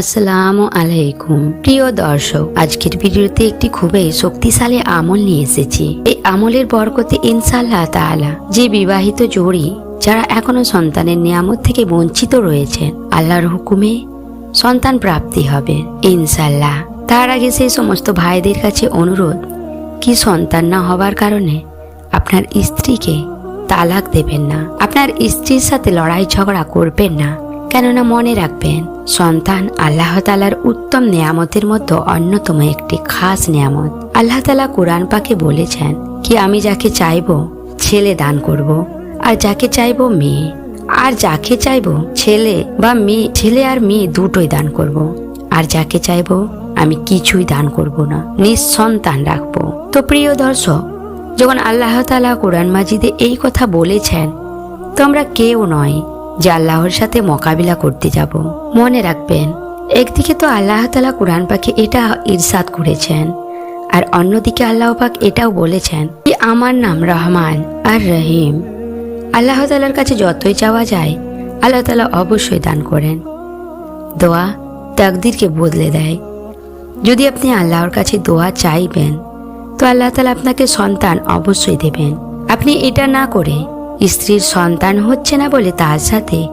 আসসালামু আলাইকুম। প্রিয় দর্শক, আজকের ভিডিওতে একটি খুবই শক্তিশালী আমল নিয়ে এসেছি। এই আমলের বরকতে ইনশাল্লাহ তাআলা যে বিবাহিত জোড়ি যারা এখনও সন্তানের নিয়ামত থেকে বঞ্চিত রয়েছেন, আল্লাহর হুকুমে সন্তান প্রাপ্তি হবে। ইনশাল্লাহ তার আগে সেই সমস্ত ভাইদের কাছে অনুরোধ, কি সন্তান না হবার কারণে আপনার স্ত্রীকে তালাক দেবেন না। আপনার স্ত্রীর সাথে লড়াই ঝগড়া করবেন না। কেননা মনে রাখবেন, সন্তান আল্লাহ তালার উত্তম নিয়ামতের মতো অন্যতম একটি খাস নিয়ামত আল্লাহ তালা কোরআন পাকে বলেছেন কি, আমি যাকে চাইব ছেলে দান করব। আর যাকে চাইব মেয়ে আর যাকে চাইব ছেলে বা মেয়ে, ছেলে আর মেয়ে দুটোই দান করব। আর যাকে চাইব আমি কিছুই দান করব না, নিঃসন্তান রাখব তো প্রিয় দর্শক, যখন আল্লাহ তালা কোরআন মাজিদে এই কথা বলেছেন, তো আমরা কেউ নয় যে আল্লাহর সাথে মোকাবিলা করতে যাব। মনে রাখবেন, একদিকে তো আল্লাহ তালা কোরআন পাকে এটা ইরশাদ করেছেন, আর অন্যদিকে আল্লাহ পাক এটাও বলেছেন যে, আমার নাম রহমান আর রহিম। আল্লাহ তালার কাছে যতই চাওয়া যায়, আল্লাহ তালা অবশ্যই দান করেন। দোয়া তাকদিরকে বদলে দেয়। যদি আপনি আল্লাহর কাছে দোয়া চাইবেন, তো আল্লাহ তালা আপনাকে সন্তান অবশ্যই দেবেন। আপনি এটা না করে স্ত্রীর সন্তান হচ্ছে না বলে তার সাথে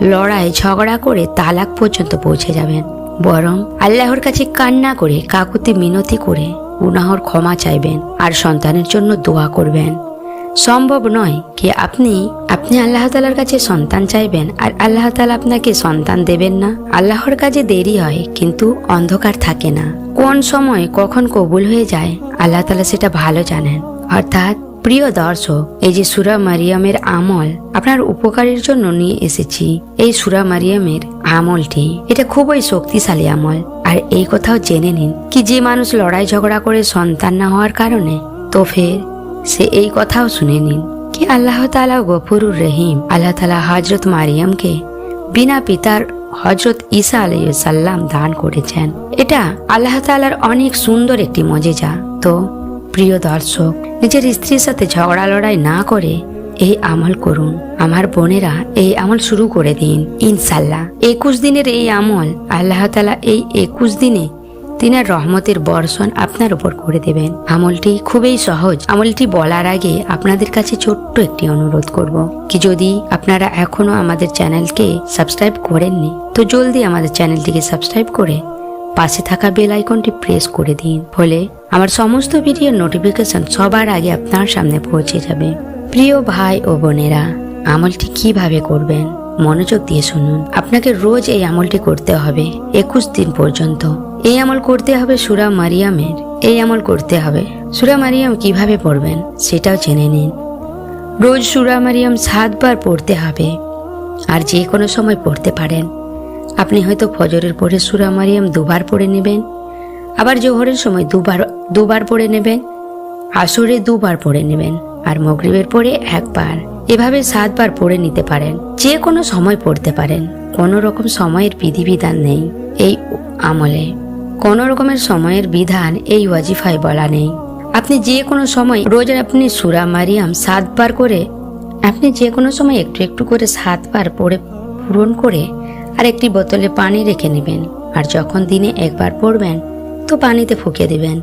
লড়াই ঝগড়া করে তালাক পর্যন্ত পৌঁছে যাবেন। বরং আল্লাহর কাছে কান্না করে কাকুতি মিনতি করে গুনাহর ক্ষমা চাইবেন আর সন্তানের জন্য দোয়া করবেন। সম্ভব নয় কি আপনি আপনি আল্লাহ তালার কাছে সন্তান চাইবেন আর আল্লাহ তালা আপনাকে সন্তান দেবেন না। আল্লাহর কাজে দেরি হয় কিন্তু অন্ধকার থাকে না। কোন সময় কখন কবুল হয়ে যায়, আল্লাহ তালা সেটা ভালো জানেন। অর্থাৎ প্রিয় দর্শক, এই যে সুরা মারিয়ামের আমল, আপনার উপকারের জন্য নিয়ে এসেছি। এই সুরা মারিয়ামের আমলটি, এটা খুবই শক্তিশালী আমল। আর এই কথাও জেনে নিন কি যে মানুষ লড়াই ঝগড়া করে সন্তান না হওয়ার কারণে, তো ফের সে এই কথাও শুনে নিন কি আল্লাহ তালা গফুরুর রহিম, আল্লাহ তালা হজরত মারিয়ামকে বিনা পিতার হজরত ঈসা আলাইসাল্লাম দান করেছেন। এটা আল্লাহ তালার অনেক সুন্দর একটি মজেজা। তো প্রিয় দর্শক, নিজের স্ত্রীর সাথে ঝগড়া লড়াই না করে এই আমল করুন। আমার বোনেরা, এই আমল শুরু করে দিন ইনশাল্লাহ একুশ দিনের এই আমল আল্লাহ তালা এই একুশ দিনে তিনার রহমতের বর্ষণ আপনার উপর করে দেবেন। আমলটি খুবই সহজ। আমলটি বলার আগে আপনাদের কাছে ছোট্ট একটি অনুরোধ করব কি যদি আপনারা এখনও আমাদের চ্যানেলকে সাবস্ক্রাইব করেননি, তো জলদি আমাদের চ্যানেলটিকে সাবস্ক্রাইব করে পাশে থাকা বেল আইকনটি প্রেস করে দিন। ফলে আমার সমস্ত ভিডিওর নোটিফিকেশন সবার আগে আপনার সামনে পৌঁছে যাবে। প্রিয় ভাই ও বোনেরা, আমলটি কীভাবে করবেন? মনোযোগ দিয়ে শুনুন। আপনাকে রোজ এই আমলটি করতে হবে, একুশ দিন পর্যন্ত। এই আমল করতে হবে সুরা মারিয়ামের। এই আমল করতে হবে সুরা মারিয়াম কীভাবে পড়বেন, সেটাও জেনে নিন। রোজ সুরা মারিয়াম সাতবার পড়তে হবে, আর যে কোনো সময় পড়তে পারেন। আপনি হয়তো ফজরের পরে সুরা মারিয়াম দুবার পড়ে নেবেন, আবার জোহরের সময় দুবার দুবার পড়ে নেবেন, আসরে দুবার পড়ে নেবেন, আর মগরিবের পরে একবার। এভাবে সাতবার পড়ে নিতে পারেন, যে কোনো সময় পড়তে পারেন। কোনো রকম সময়ের বিধিবিধান নেই এই আমলে। কোনো রকমের সময়ের বিধান এই ওয়াজিফায় বলা নেই। আপনি যে কোনো সময় রোজ আপনি সুরা মারিয়াম সাতবার করে, আপনি যে কোনো সময় একটু একটু করে সাতবার পড়ে, পূরণ করে আর একটি বোতলে পানি রেখে নেবেন। আর যখন দিনে একবার পড়বেন, তো পানিতে ফুঁকে দিবেন।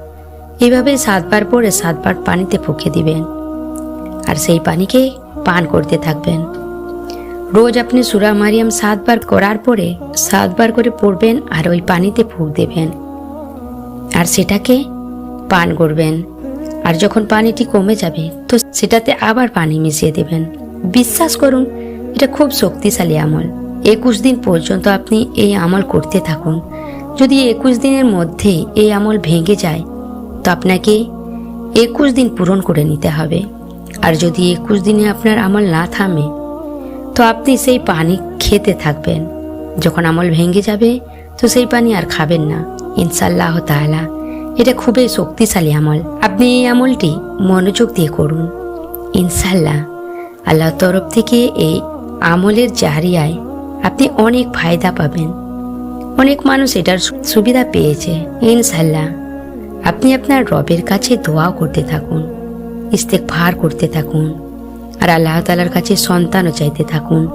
এভাবে সাতবার পরে সাতবার পানিতে ফুঁকে দিবেন। আর সেই পানিকে পান করতে থাকবেন। রোজ আপনি সুরা মারিয়াম সাতবার করার পরে সাতবার করে পড়বেন আর ওই পানিতে ফুঁক দেবেন। আর সেটাকে পান করবেন। আর যখন পানিটি কমে যাবে, তো সেটাতে আবার পানি মিশিয়ে দেবেন। বিশ্বাস করুন, এটা খুব শক্তিশালী আমল। একুশ দিন পর্যন্ত আপনি এই আমল করতে থাকুন। যদি একুশ দিনের মধ্যে এই আমল ভেঙে যায়, তো আপনাকে একুশ দিন পূরণ করে নিতে হবে। আর যদি একুশ দিনে আপনার আমল না থামে, তো আপনি সেই পানি খেতে থাকবেন। যখন আমল ভেঙে যাবে, তো সেই পানি আর খাবেন না। ইনশাল্লাহ তাআলা, এটা খুবই শক্তিশালী আমল। আপনি এই আমলটি মনোযোগ দিয়ে করুন। ইনশাল্লাহ আল্লাহর তরফ থেকে এই আমলের জারিয়ায় আপনি অনেক ফায়দা পাবেন। অনেক মানুষ এটার সুবিধা পেয়েছে। ইনশাল্লাহ আপনি আপনার রবের কাছে দোয়াও করতে থাকুন। ইস্তেকভার করতে থাকুন। আর আল্লাহ তালার কাছে সন্তানও চাইতে থাকুন।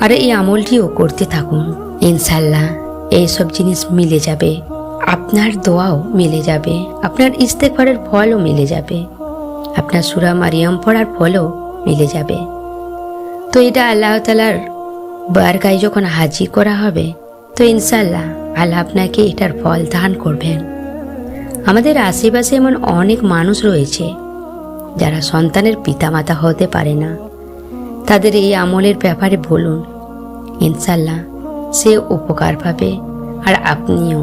আর এই আমলটিও করতে থাকুন। ইনশাল্লাহ এইসব জিনিস মিলে যাবে। আপনার দোয়াও মিলে যাবে। আপনার ইস্তেকবারের ফলও মিলে যাবে। আপনার সুরা মারিয়াম পড়ার ফলও মিলে যাবে। তো এটা আল্লাহ তালার বারগায় যখন হাজির করা হবে, তো ইনশাল্লাহ আল্লাহ আপনাকে এটার ফল দান করবেন। আমাদের আশেপাশে এমন অনেক মানুষ রয়েছে, যারা সন্তানের পিতামাতা হতে পারে না। তাদের এই আমলের ব্যাপারে বলুন ইনশাল্লাহ সে উপকার পাবে, আর আপনিও